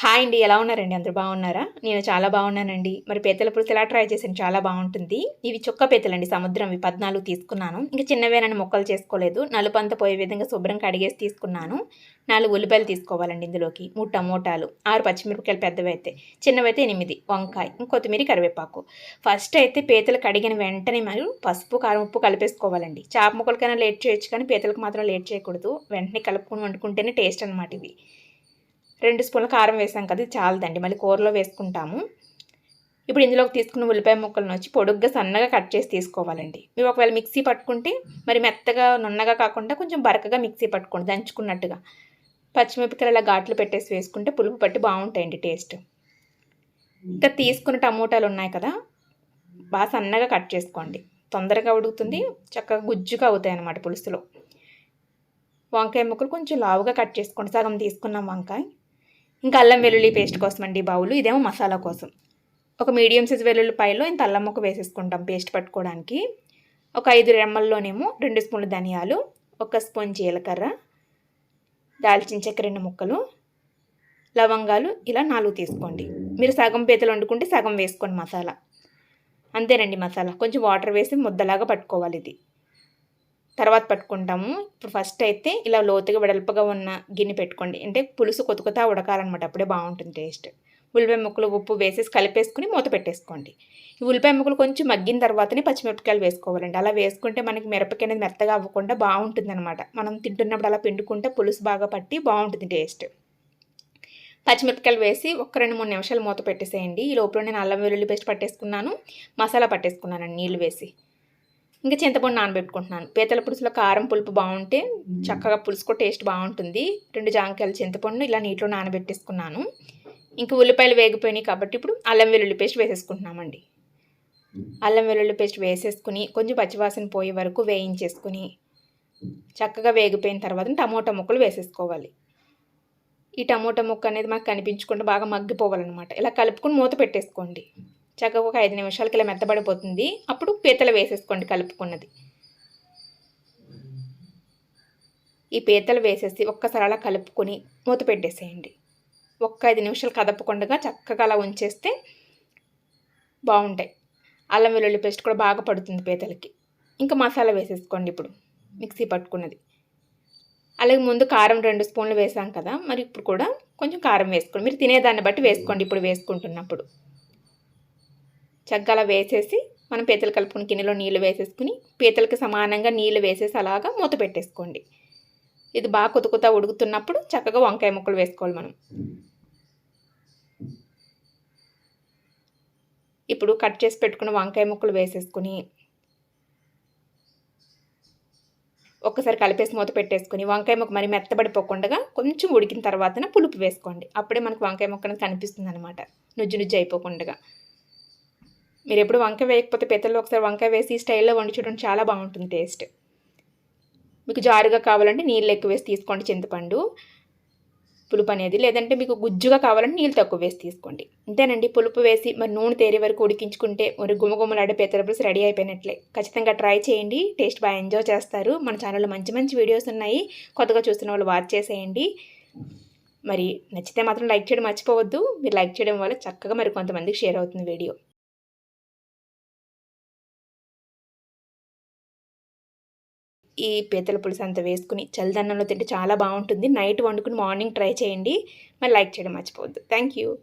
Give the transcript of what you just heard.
Hi అండి ఎలా ఉన్నారండి? అందరు బాగున్నారా? నేను చాలా బాగున్నానండి. మరి పీతల పులుసు ఎలా ట్రై చేసాను చాలా బాగుంటుంది. ఇవి చుక్క పీతలండి సముద్రం ఇవి పద్నాలుగు తీసుకున్నాను. ఇంకా చిన్నవేనని మొక్కలు చేసుకోలేదు. నలుపంత పోయే విధంగా శుభ్రం కడిగేసి తీసుకున్నాను. నాలుగు ఉల్లిపాయలు తీసుకోవాలండి ఇందులోకి. మూడు టమోటాలు ఆరు పచ్చిమిరపకాయలు పెద్దవి అయితే. చిన్నవైతే ఎనిమిది వంకాయ కొత్తిమీర కరివేపాకు. ఫస్ట్ అయితే పీతలు కడిగిన వెంటనే మరి పసుపు కారం ఉప్పు కలిపేసుకోవాలండి. చాప ముక్కలకైనా లేట్ చేయొచ్చు కానీ పీతలకు మాత్రం లేట్ చేయకూడదు. వెంటనే కలుపుకొని వండుకుంటేనే టేస్ట్ అనమాట ఇవి. రెండు స్పూన్ల కారం వేసాం కదా ఇది చాలదండి. మళ్ళీ కూరలో వేసుకుంటాము. ఇప్పుడు ఇందులోకి తీసుకున్న ఉల్లిపాయ ముక్కలను వచ్చి పొడుగ్గా సన్నగా కట్ చేసి తీసుకోవాలండి. మీరు ఒకవేళ మిక్సీ పట్టుకుంటే మరి మెత్తగా నున్నగా కాకుండా కొంచెం బరకగా మిక్సీ పట్టుకోండి దంచుకున్నట్టుగా. పచ్చిమిరపకాయలు ఇలా ఘాట్లు పెట్టేసి వేసుకుంటే పులుపు పట్టి బాగుంటాయండి టేస్ట్. ఇంకా తీసుకున్న టమోటాలు ఉన్నాయి కదా బాగా సన్నగా కట్ చేసుకోండి. తొందరగా ఉడుకుతుంది చక్కగా గుజ్జుగా అవుతాయి అన్నమాట పులుసులో. వంకాయ ముక్కలు కొంచెం లావుగా కట్ చేసుకోండి. సగం తీసుకున్నాం వంకాయ. ఇంకా అల్లం వెల్లుల్లి పేస్ట్ కోసం అండి బౌలు. ఇదేమో మసాలా కోసం. ఒక మీడియం సైజ్ వెల్లుల్లిపాయలో ఇంత అల్లం ముక్క వేసేసుకుంటాం పేస్ట్ పట్టుకోవడానికి. ఒక ఐదు రెమ్మల్లోనేమో రెండు స్పూన్ల ధనియాలు ఒక స్పూన్ జీలకర్ర దాల్చిన చెక్క రెండు ముక్కలు లవంగాలు ఇలా నాలుగు తీసుకోండి. మీరు సగం పీతలు వండుకుంటే సగం వేసుకోండి మసాలా. అంతేనండి మసాలా. కొంచెం వాటర్ వేసి ముద్దలాగా పట్టుకోవాలి ఇది. తర్వాత పట్టుకుంటాము. ఇప్పుడు ఫస్ట్ అయితే ఇలా లోతుగా వెడల్పగా ఉన్న గిన్నె పెట్టుకోండి. అంటే పులుసు కొత్త కొత్త ఉడకాలన్నమాట. అప్పుడే బాగుంటుంది టేస్ట్ ఉల్లిపాయ ముక్కలు ఉప్పు వేసేసి కలిపేసుకుని మూత పెట్టేసుకోండి. ఈ ఉల్లిపాయ ముక్కలు కొంచెం మగ్గిన తర్వాతనే పచ్చిమిరపకాయలు వేసుకోవాలండి. అలా వేసుకుంటే మనకి మిరపకాయ అనేది మెత్తగా అవ్వకుండా బాగుంటుంది అనమాట మనం తింటున్నప్పుడు అలా పిండుకుంటే పులుసు బాగా పట్టి బాగుంటుంది టేస్ట్ పచ్చిమిరపకాయలు వేసి ఒక రెండు మూడు నిమిషాలు మూత పెట్టేసేయండి. ఈ లోపల నేను అల్లం వెల్లుల్లి పేస్ట్ పట్టేసుకున్నాను. మసాలా పట్టేసుకున్నాను నీళ్ళు వేసి. ఇంకా చింతపండు నానబెట్టుకుంటున్నాను. పీతల పులుసులో కారం పులుపు బాగుంటే చక్కగా పులుసుకో టేస్ట్ బాగుంటుంది. రెండు జాంకాయలు చింతపండు ఇలా నీటిలో నానబెట్టేసుకున్నాను. ఇంకా ఉల్లిపాయలు వేగిపోయినాయి కాబట్టి ఇప్పుడు అల్లం వెల్లుల్లి పేస్ట్ వేసేసుకుంటున్నామండి. అల్లం వెల్లుల్లి పేస్ట్ వేసేసుకుని కొంచెం పచ్చివాసన పోయే వరకు వేయించేసుకుని చక్కగా వేగిపోయిన తర్వాత టమోటా ముక్కలు వేసేసుకోవాలి. ఈ టమోటా ముక్క అనేది మాకు కనిపించకుండా బాగా మగ్గిపోవాలన్నమాట. ఇలా కలుపుకొని మూత పెట్టేసుకోండి. చక్కగా ఒక ఐదు నిమిషాలకి ఇలా మెత్తబడిపోతుంది. అప్పుడు పీతలు వేసేసుకోండి కలుపుకున్నది. ఈ పీతలు వేసేసి ఒక్కసారి అలా కలుపుకొని మూత పెట్టేసేయండి. ఒక్క ఐదు నిమిషాలు కదపకుండా చక్కగా అలా ఉంచేస్తే బాగుంటాయి. అల్లం వెల్లుల్లి పేస్ట్ కూడా బాగా పడుతుంది పీతలకి. ఇంకా మసాలా వేసేసుకోండి ఇప్పుడు మిక్సీ పట్టుకున్నది. అలాగే ముందు కారం రెండు స్పూన్లు వేసాం కదా మరి ఇప్పుడు కూడా కొంచెం కారం వేసుకోండి. మీరు తినేదాన్ని బట్టి వేసుకోండి ఇప్పుడు వేసుకుంటున్నప్పుడు. చక్కగా వేసేసి మనం పీతలు కలుపుకుని గిన్నెలో నీళ్ళు వేసేసుకుని పీతలకు సమానంగా నీళ్ళు వేసేసి అలాగా మూత పెట్టేసుకోండి. ఇది బాగా కొత్త కొత్త ఉడుకుతున్నప్పుడు చక్కగా వంకాయ ముక్కలు వేసుకోవాలి మనం. ఇప్పుడు కట్ చేసి పెట్టుకున్న వంకాయ ముక్కలు వేసేసుకుని ఒక్కసారి కలిపేసి మూత పెట్టేసుకుని వంకాయ ముక్క మరి మెత్తబడిపోకుండా కొంచెం ఉడికిన తర్వాతన పులుపు వేసుకోండి. అప్పుడే మనకు వంకాయ ముక్క కనిపిస్తుంది అనమాట నుజ్జు నుజ్జు అయిపోకుండా. మీరు ఎప్పుడు వంకాయ వేయకపోతే పెద్దల్లో ఒకసారి వంకాయ వేసి స్టైల్లో వండి చూడండి చాలా బాగుంటుంది టేస్ట్. మీకు జారుగా కావాలంటే నీళ్ళు ఎక్కువ వేసి తీసుకోండి చింతపండు పులుపు అనేది. లేదంటే మీకు గుజ్జుగా కావాలంటే నీళ్ళు తక్కువ వేసి తీసుకోండి. అంతేనండి పులుపు వేసి మరి నూనె తేరే వరకు ఉడికించుకుంటే మరి గుమగుమలాడే పేతల రెడీ అయిపోయినట్లే. ఖచ్చితంగా ట్రై చేయండి టేస్ట్ బాగా ఎంజాయ్ చేస్తారు. మన ఛానల్లో మంచి మంచి వీడియోస్ ఉన్నాయి కొత్తగా చూస్తున్న వాళ్ళు వాచ్ చేసేయండి. మరి నచ్చితే మాత్రం లైక్ చేయడం మర్చిపోవద్దు. మీరు లైక్ చేయడం వల్ల చక్కగా మరి కొంతమందికి షేర్ అవుతుంది వీడియో. ఈ పీతల పులుసు అంతా వేసుకుని చలిదన్నంలో తింటే చాలా బాగుంటుంది. నైట్ వండుకుని మార్నింగ్ ట్రై చేయండి. మరి లైక్ చేయడం మర్చిపోవద్దు. Thank you.